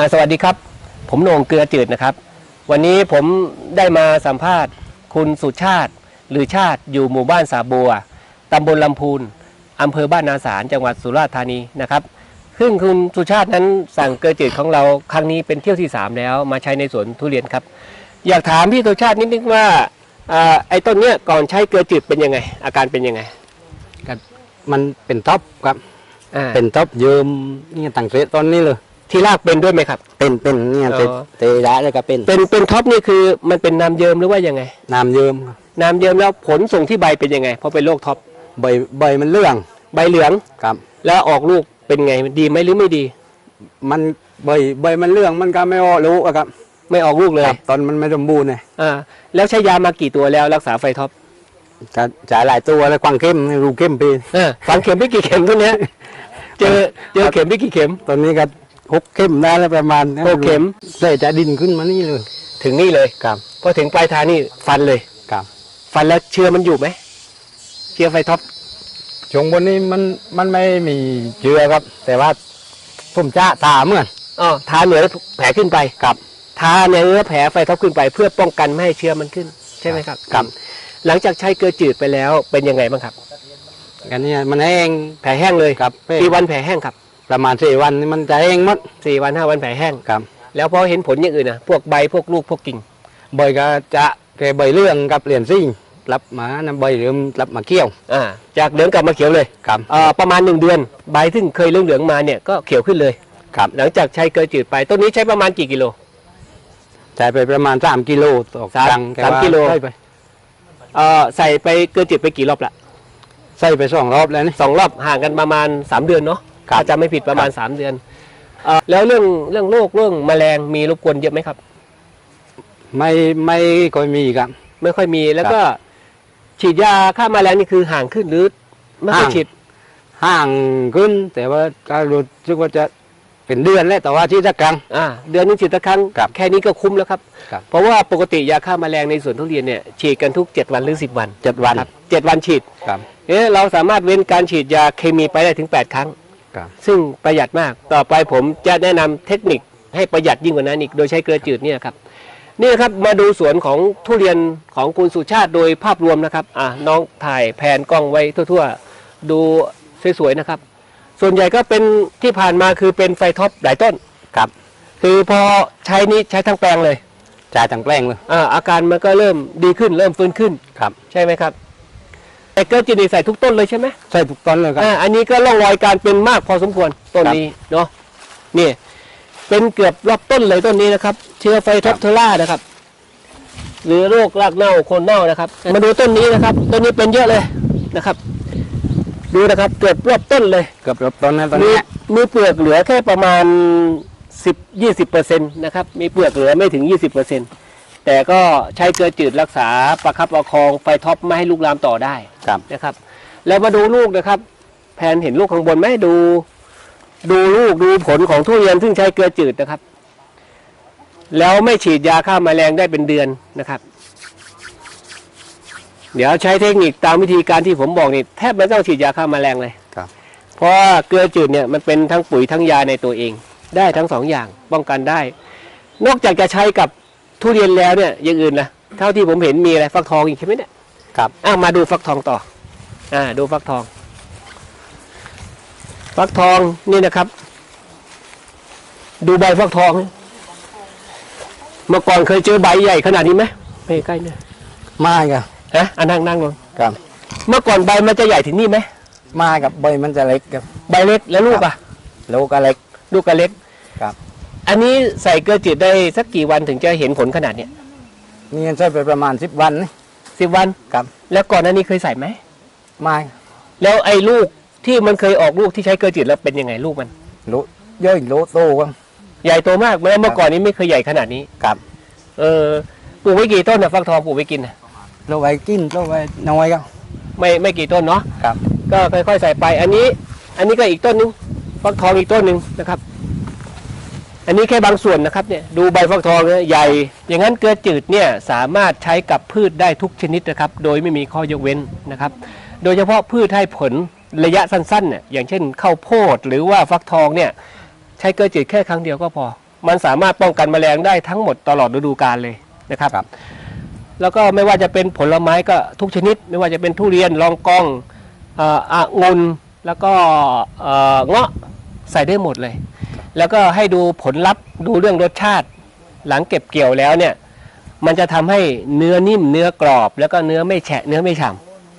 อ่าสวัสดีครับ ผมโหน่งเกลือจืดนะครับ วันนี้ผมได้มาสัมภาษณ์ คุณสุชาติ หรือชาติอยู่หมู่บ้านสาบัวตำบลลำพูนอำเภอบ้านนาสารจังหวัดสุราษฎร์ธานีนะครับซึ่งคุณสุชาตินั้นสั่งเกลือจืดของเราครั้งนี้เป็นเที่ยวที่ 3 แล้ว มาใช้ในสวนทุเรียนครับ อยากถามพี่สุชาตินิดนึงว่าอ่าไอ้ต้นเนี้ยก่อนใช้เกลือจืดเป็นยังไง อาการเป็นยังไงก็มันเป็นท็อปครับอ่าเป็นท็อปเยิมนี่ต่างเสตอนนี้เลย ที่รากเป็นด้วยไหมครับ เป็นเป็นเนี่ยอ๋อเตเตระแล้วก็เป็นเป็นเป็นท็อปนี่คือมันเป็นน้ำเยิมหรือว่ายังไง น้ำเยิมครับน้ำเยิมแล้วผลส่งที่ใบเป็นยังไงเพราะเป็นโรคท็อปใบใบมันเรื่อง ใบเหลืองครับ แล้วออกลูกเป็นไงดีไหมหรือไม่ดี มันใบใบมันเรื่องมันก็ไม่ออกรู้อะครับ ไม่ออกลูกเลยครับตอนมันไม่สมบูรณ์เนี่ยอ่าแล้วใช้ยามากี่ตัวแล้วรักษาไฟท็อปก็จ่ายหลายตัวแล้วควางเข้มรูเข้มปีเออฝังเข็มไปกี่เข็มตัวเนี้ยเจอเจอเข็มไปกี่เข็มตอนนี้ก็ หกเข้มได้แล้วประมาณหกเข็มใส่จะดินขึ้นมานี่เลย ถึงนี่เลยครับ พอถึงปลายทางนี่ฟันเลยครับ ฟันแล้วเชื้อมันอยู่ไหมเชื้อไฟท็อปช่วงบนนี้มันมันไม่มีเชื้อครับ แต่ว่าผมจะถามเหมือนอ๋อทาเหนือแผลขึ้นไปครับทาเนื้อแผลไฟท็อปขึ้นไป เพื่อป้องกันไม่ให้เชื้อมันขึ้น ใช่ไหมครับครับ หลังจากใช้เกลือจืดไปแล้วเป็นยังไงบ้างครับกันเนี่ยมันแห้งแผลแห้งเลยครับกี่วันแผลแห้งครับ ประมาณสี่วันนี่มันจะแห้งหมดสี่วันห้าวันแผลแห้ง ครับแล้วพอเห็นผลอย่างอื่นนะพวกใบพวกลูกพวกกิ่งใบก็จะแก่ใบเรื่องกับเหรียญซิ่งรับมานะใบเริ่มรับมาเกี่ยวอ่าจากเหลืองกลับมาเขียวเลยครับเอ่อประมาณหนึ่งเดือน ใบซึ่งเคยเหลืองเหลืองๆมาเนี่ยก็เขียวขึ้นเลย ครับหลังจากใช้เกลือจืดไปต้นนี้ใช้ประมาณกี่กิโลใช้ไปประมาณสามกิโลต่อสามครั้งแสามกิโล ใส่ไปเอ่อใส่ไปเกลือจืดไปกี่รอบละใส่ไปสองรอบแล้วนี่สองรอบห่างกันประมาณ 3 เดือนเนาะ ครับ ถ้าจำไม่ผิดประมาณ 3 เดือนเอ่อแล้วเรื่องเรื่องโรคเรื่องแมลงมีรบกวนเยอะไหมครับ ไม่ไม่ค่อยมีครับ ไม่ค่อยมีแล้วก็ ฉีดยาฆ่าแมลงนี่คือห่างขึ้นหรือไม่ค่อยห่าง ฉีดห่างขึ้น แต่ว่าก็รู้สึกว่าจะเป็นเดือนแล้วแต่ว่าที่ตะกรัง อ่าเดือนหนึงฉีดสักครั้งครับแค่นี้ก็คุ้มแล้วครับ ครับ เพราะว่าปกติยาฆ่าแมลงในสวนทุเรียนเนี่ยฉีดกันทุก 7 วันหรือ 10 วันเจ็ดวันครับเจ็ดวันฉีด ครับ เอ๊ะเราสามารถเว้นการฉีดยาเคมีไปได้ถึง 8 ครั้ง ครับซึ่งประหยัดมากต่อไปผมจะแนะนำเทคนิคให้ประหยัดยิ่งกว่านั้นอีก โดยใช้เกลือจืดเนี่ยครับนี่นะครับมาดูสวนของทุเรียนของคุณสุชาติโดยภาพรวมนะครับอะน้องถ่ายแผนกล้องไว้ทั่วๆ ดูสวยๆนะครับ ส่วนใหญ่ก็เป็นที่ผ่านมาคือเป็นไฟท็อปหลายต้น ครับ คือพอใช้นี้ใช้ทั้งแปลงเลยจ่ายทั้งแปลงเลย อ่าอาการมันก็เริ่มดีขึ้นเริ่มฟื้นขึ้น ครับ ใช่ไหมครับ แต่เกลือจืดนี่ใส่ทุกต้นเลยใช่ไหมใส่ทุกต้นเลยครับ อ่าอันนี้ก็ร่องรอยการเป็นมากพอสมควรต้นนี้เนาะนี่เป็นเกือบรอบต้นเลยต้นนี้นะครับ เชื้อไฟท็อปเทอร่านะครับ หรือโรครากเน่าโคนเน่านะครับ มาดูต้นนี้นะครับ ต้นนี้เป็นเยอะเลยนะครับ ดูนะครับเกือบรอบต้นเลยเกือบรอบต้นนะตอนมีนี้มีเปลือกเหลือแค่ประมาณสิบยี่สิบเปอร์เซ็นต์นะครับ มีเปลือกเหลือไม่ถึงยี่สิบเปอร์เซ็นต์ แต่ก็ใช้เกลือจืดรักษาประคับประคองไฟท็อปไม่ให้ลุกลามต่อได้ครับ นะครับ แล้วมาดูลูกนะครับแผนเห็นลูกข้างบนไหมดู ดูลูกดูผลของทุเรียนซึ่งใช้เกลือจืดนะครับ แล้วไม่ฉีดยาฆ่าแมลงได้เป็นเดือนนะครับ เดี๋ยวใช้เทคนิคตามวิธีการที่ผมบอกนี่แทบไม่ต้องฉีดยาฆ่าแมลงเลยครับ เพราะว่าเกลือจืดเนี่ยมันเป็นทั้งปุ๋ยทั้งยาในตัวเอง ได้ทั้งสองอย่างป้องกันได้ นอกจากจะใช้กับ ทุเรียนแล้วเนี่ยอย่างอื่นนะเท่าที่ผมเห็นมีอะไรฟักทองอีกใช่ไหมเนี่ยครับอะมาดูฟักทองต่อ อ่า ดูฟักทอง ฟักทองนี่นะครับ ดูใบฟักทองนี่เมื่อก่อนเคยเจอใบใหญ่ขนาดนี้ไหมไม่ใกล้เนี่ยมาครับฮะอะนั่งนั่งลงครับ เมื่อก่อนใบมันจะใหญ่ถึงนี่ไหมมากับใบมันจะเล็กครับ ใบเล็กแล้วลูกอะลูกก็เล็ก ลูกก็เล็กครับ อันนี้ใส่เกลือจืดได้สักกี่วันถึงจะเห็นผลขนาดเนี้ยนี่ใช้ไปประมาณสิบวันนี่สิบวัน ครับแล้วก่อนหน้านี้เคยใส่ไหมมาแล้วไอ้ลูกที่มันเคยออกลูกที่ใช้เกลือจืดแล้วเป็นยังไงลูกมันลูกย่อยลูกโตครับใหญ่โตมากเมื่อเมื่อก่อนนี้ไม่เคยใหญ่ขนาดนี้ ครับเออปลูกไว้กี่ต้นนะฟักทองปลูกไว้กินน่ะลูกไว้กินลูกไว้น้อยครับไม่ไม่กี่ต้นเนาะ ครับ ก็ค่อยๆใส่ไป อันนี้ อันนี้ก็อีกต้นหนึงฟักทองอีกต้นหนึ่งนะครับ อันนี้แค่บางส่วนนะครับเนี่ยดูใบฟักทองเนี่ยใหญ่ อย่างนั้นเกลือจืดเนี่ยสามารถใช้กับพืชได้ทุกชนิดนะครับ โดยไม่มีข้อยกเว้นนะครับ โดยเฉพาะพืชให้ผลระยะสั้นๆเนี่ยอย่างเช่นข้าวโพดหรือว่าฟักทองเนี่ยใช้เกลือจืดแค่ครั้งเดียวก็พอ มันสามารถป้องกันแมลงได้ทั้งหมดตลอดฤดูกาลเลยนะครับครับแล้วก็ไม่ว่าจะเป็นผลไม้ก็ทุกชนิด ไม่ว่าจะเป็นทุเรียนลองกองเอ่อองุ่นแล้วก็เอ่อเงาะใส่ได้หมดเลย แล้วก็ให้ดูผลลัพธ์ดูเรื่องรสชาติ หลังเก็บเกี่ยวแล้วเนี่ยมันจะทำให้เนื้อนิ่มเนื้อกรอบ แล้วก็เนื้อไม่แฉะเนื้อไม่ฉ่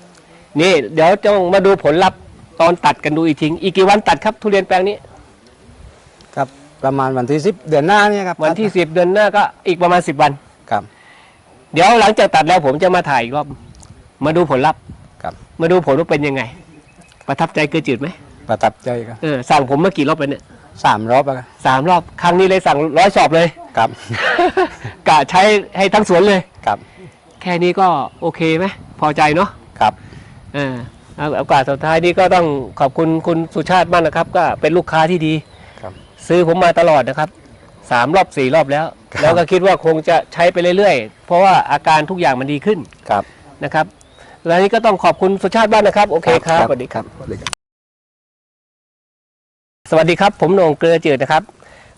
ำนี่เดี๋ยวจงมาดูผลลัพธ์ตอนตัดกันดูอีกทีอีกกี่วันตัดครับทุเรียนแปลงนี้ ครับประมาณวันที่สิบเดือนหน้าเนี่ยครับวันที่สิบเดือนหน้าก็อีกประมาณสิบวันครับ เดี๋ยวหลังจากตัดแล้วผมจะมาถ่ายอีกรอบมาดูผลลัพธ์ครับ มาดูผลว่าเป็นยังไง ประทับใจเกลือจืดไหมประทับใจครับเออสั่งผมเมื่อกี่รอบไปเนี่ย สามรอบแล้วครับสามรอบครั้งนี้เลยสั่งร้อยสอบเลย ครับ กะใช้ให้ทั้งสวนเลย ครับ แค่นี้ก็โอเคไหมพอใจเนาะครับเออเอาโอกาสสุดท้ายนี้ก็ต้องขอบคุณคุณสุชาติมากนะครับ ก็เป็นลูกค้าที่ดี ครับ ซื้อผมมาตลอดนะครับสามรอบสี่รอบแล้ว ครับ แล้วก็คิดว่าคงจะใช้ไปเรื่อยๆ เพราะว่าอาการทุกอย่างมันดีขึ้นครับ นะครับ แล้วนี้ก็ต้องขอบคุณสุชาติบ้างนะครับ โอเคครับสวัสดีครับ สวัสดีครับ สวัสดีครับ ผมโหน่งเกลือจืดนะครับ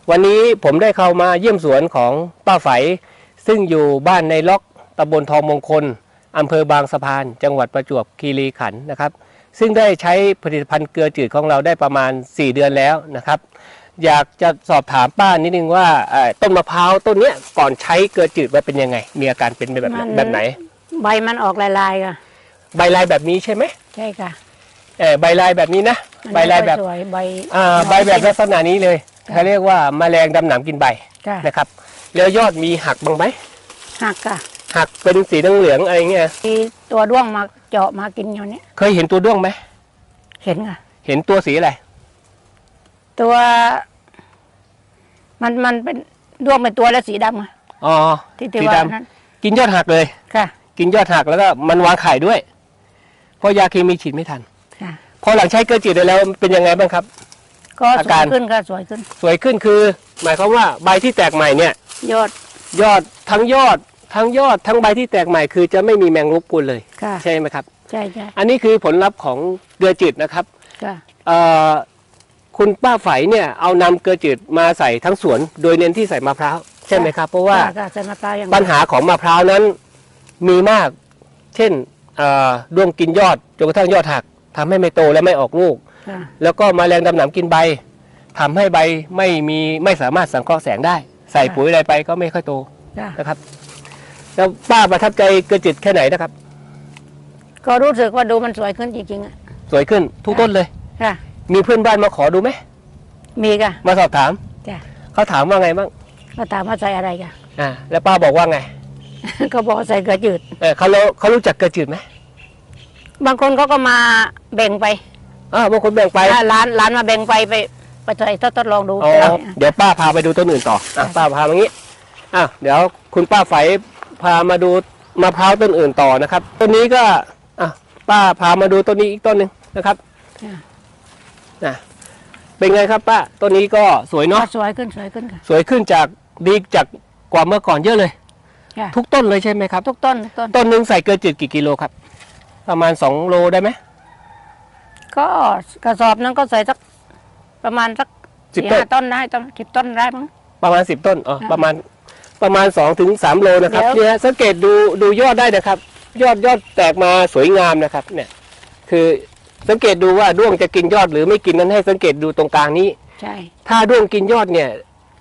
วันนี้ผมได้เข้ามาเยี่ยมสวนของป้าไฝ ซึ่งอยู่บ้านในล็อกตำบลทองมงคลอำเภอบางสะพาน จังหวัดประจวบคีรีขันธ์นะครับ ซึ่งได้ใช้ผลิตภัณฑ์เกลือจืดของเราได้ประมาณ 4 เดือนแล้วนะครับ อยากจะสอบถามป้านิดนึงว่าเอ่อต้นมะพร้าวต้นเนี้ยก่อนใช้เกลือจืดว่าเป็นยังไง มีอาการเป็นแบบมัน แบบไหน ใบมันออกลายๆค่ะ ใบลายแบบนี้ใช่ไหมใช่ค่ะ เออใบลายแบบนี้นะมัน ใบลายแบบไม่ค่อสวยใบอ่าใบแบบลักษณะนี้เลยค่ะเขาเรียกว่าแมลงดำหนามกินใบค่ะนะครับ แล้วยอดมีหักบ้างไหมหักค่ะหักเป็นสีเหลืองๆอะไรเงี้ยมีตัวด้วงมาเจาะมากินอยู่เนี้ยเคยเห็นตัวด้วงไหมเห็นค่ะ เห็นตัวสีอะไรตัว มันมันเป็นด้วงเป็นตัวและสีดำค่ะอ๋อที่ที่สีว่าดำนั้นกินยอดหักเลย ค่ะ กินยอดหักแล้วก็มันวางไข่ด้วย เพราะยาเคมีฉีดไม่ทันค่ะ พอหลังใช้เกลือจืดไปแล้วเป็นยังไงบ้างครับ ก็อาสวการยขึ้นค่ะสวยขึ้น สวยขึ้นคือ หมายความว่าใบที่แตกใหม่เนี่ย ยอดยอดทั้งยอด ทั้งยอดทั้งใบที่แตกใหม่คือจะไม่มีแมงรบกวนเลย ค่ะ ใช่ไหมครับ ใช่ใช่อันนี้คือผลลัพธ์ของเกลือจืดนะครับค่ะเอ่อคุณป้าไฝเนี่ยเอานำเกลือจืดมาใส่ทั้งสวน โดยเน้นที่ใส่มะพร้าวใช่ไหมครับ เพราะว่า ค่ะใส่มะพร้าวอย่างปัญหาของมะพร้าวนั้นมีมาก เช่นเอ่อด้วงกินยอดจนกระทั่งยอดหัก ทำให้ไม่โตและไม่ออกลูกค่ะแล้วก็มแมลงดำหนามกินใบทำให้ใบไม่มีไม่สามารถสังเคราะห์แสงได้ ใส่ปุ๋ยอะไรไปก็ไม่ค่อยโตค่ะนะครับ แล้วป้าประทับใจเกลือจืดแค่ไหนนะครับ ก็รู้สึกว่าดูมันสวยขึ้นจริงๆอะสวยขึ้นทุกต้นเลยค่ะมีเพื่อนบ้านมาขอดูไหมมีค่ะมาสอบถามจ้ะเขาถามว่าไงบ้างก็ถามว่าใส่อะไรค่ะอ่าแล้วป้าบอกว่าไงก็บอกว่าใส่เกลือจืดเออเขารู้เขารู้จักเกลือจืดไหม บางคนเขาก็มาแบ่งไปอ่าบางคนแบ่งไปอ่าร้านร้านมาแบ่งไปไปไปใส่ทดทดลองดูอ๋อแล้วเดี๋ยวป้าพาไปดูต้นอื่นต่ออะป้าพามางี้อะเดี๋ยวคุณป้าไฝพามาดูมะพร้าวต้นอื่นต่อนะครับ ต้นนี้ก็อะป้าพามาดูต้นนี้อีกต้นหนึ่งนะครับอ่านะเป็นไงครับป้าต้นนี้ก็สวยก็เนาะสวยขึ้นสวยขึ้นค่ะสวยขึ้นจากดีจากกว่าเมื่อก่อนเยอะเลยค่ะทุกต้นเลยใช่ไหมครับทุกต้นทุกต้นต้นหนึ่งใส่เกลือจืดกี่กิโลครับ ประมาณ2โลได้ไหมก็กระสอบนั้นก็ใส่สักประมาณสักสิบสี่ต้นห้าต้นได้ต้นสิบต้นได้มั้ง ประมาณ10ต้นอ๋อค่ะประมาณประมาณ2ถึง3โลนะครับเดี๋ยว เนี่ยสังเกตดูดูยอดได้นะครับ ยอดยอดแตกมาสวยงามนะครับ เนี่ย คือสังเกตดูว่าด้วงจะกินยอดหรือไม่กินนั้นให้สังเกตดูตรงกลางนี้ ใช่ถ้าด้วงกินยอดเนี่ย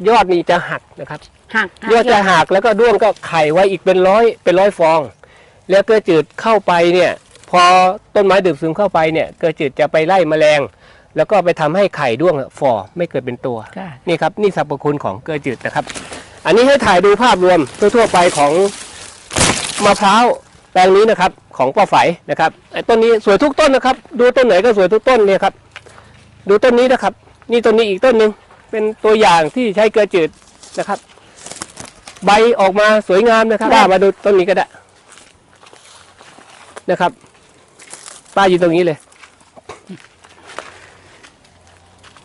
ยอดนี่จะหักนะครับ หักยอดจะหักแล้วก็ด้วงก็ไข่ไว้อีกเป็นร้อยเป็นร้อยฟอง แล้วเกลือจืดเข้าไปเนี่ย พอต้นไม้ดื่มซึมเข้าไปเนี่ยเกลือจืดจะไปไล่แมลง แล้วก็ไปทำให้ไข่ด้วงอะฝ่อไม่เกิดเป็นตัวค่ะนี่ครับนี่สรรพคุณของเกลือจืดนะครับ อันนี้ให้ถ่ายดูภาพรวมทั่วๆไปของมะพร้าวแปลงนี้นะครับของป้าไฝนะครับไอ้ต้นนี้สวยทุกต้นนะครับ ดูต้นไหนก็สวยทุกต้นเนี่ยครับ ดูต้นนี้นะครับ นี่ต้นนี้อีกต้นหนึ่งเป็นตัวอย่างที่ใช้เกลือจืดนะครับ ใบออกมาสวยงามนะครับป้ามาดูต้นนี้ก็ได้นะครับ ป้าอยู่ตรงนี้เลย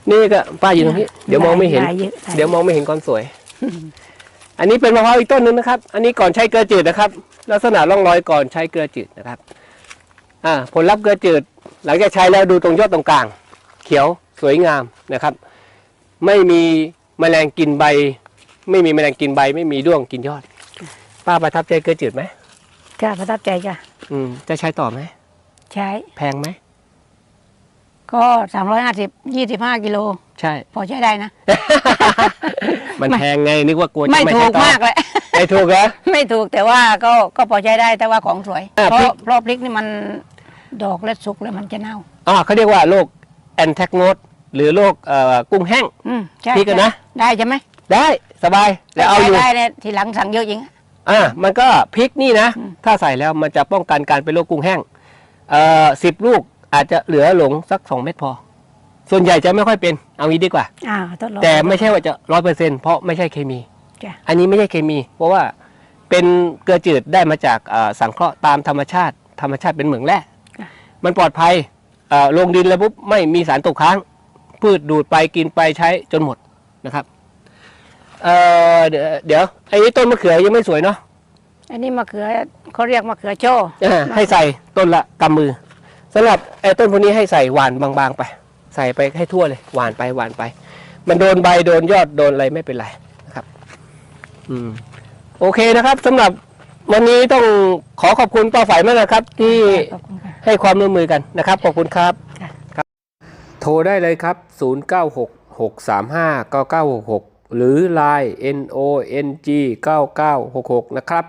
นี่ก็ป้าอยู่ตรงนี้ เดี๋ยวมองไม่เห็นด้ยอะไเดี๋ยวมองไม่เห็นความสวย อันนี้เป็นมะพร้าวอีกต้นหนึ่งนะครับ อันนี้ก่อนใช้เกลือจืดนะครับ ลักษณะร่องรอยก่อนใช้เกลือจืดนะครับ อ่า ผลลัพธ์เกลือจืด หลังจากใช้แล้วดูตรงยอดตรงกลาง เขียวสวยงามนะครับ ไม่มีแมลงกินใบ ไม่มีแมลงกินใบ ไม่มีด้วงกินยอด ป้าประทับใจเกลือจืดไหมจ้าประทับใจจ้ะอืม จะใช้ต่อไหม ใช้แพงไหม ก็สามร้อยห้าสิบยี่สิบห้ากิโล ใช่ พอใช้ได้นะ มันไม่แพงไงนึกว่ากลัวจะไม่ไม่ถูใช้กต่อมากเลย ไม่ถูกเหรอ ไม่ถูกแต่ว่าก็ก็พอใช้ได้แต่ว่าของสวย อะเพพริราะกเพราะพริกนี่มันดอกและสุกแล้วมันจะเน่าอ่าเขาเรียกว่าโรคแอนแทกโนดหรือโรคเอ่อกุ้งแห้ง อืมใช่พริกอะนะ ได้ใช่ไหมได้สบายแล้วเอาอยู่ ได้เนี่ยทีหลังสั่งเยอะจริง อ่ามันก็พริกนี่นะอืมถ้าใส่แล้วมันจะป้องกันการเป็นโรคกุ้งแห้งเอ่อ สิบลูกอาจจะเหลือหลงสักสองเม็ดพอ ส่วนใหญ่จะไม่ค่อยเป็นเอางี้ดีกว่า อ่าทดลองแต่ไม่ใช่ว่าจะร้อยเปอร์เซ็นเพราะไม่ใช่เคมี จ้ะอันนี้ไม่ใช่เคมี เพราะว่าเป็นเกลือจืดได้มาจากเอ่อสังเคราะห์ตามธรรมชาติ ธรรมชาติเป็นเหมืองแร่มันปลอดภัยเอ่อลงดินแล้วปุ๊บไม่มีสารตกค้าง พืชดูดไปกินไปใช้จนหมดนะครับเอ่อเดี๋ยวเดี๋ยวไอ้ต้นมะเขือยังไม่สวยเนาะ อันนี้มะเขือเขาเรียกมะเขือโจ้อ่าให้ใส่ต้นละกำมือสำหรับไอ้ต้นพวกนี้ให้ใส่หวานบางๆไป ใส่ไปให้ทั่วเลย หวานไปหวานไป มันโดนใบโดนยอดโดนอะไรไม่เป็นไรนะครับ อืม โอเคนะครับสำหรับวันนี้ต้องขอขอบคุณป้าฝ่ายมากนะครับ ที่ขอบคุณค่ะ ให้ความร่วมมือกันนะครับขอบคุณครับค่ะครับโทรได้เลยครับ 0966359966 หรือ Line NONG 9966 นะครับ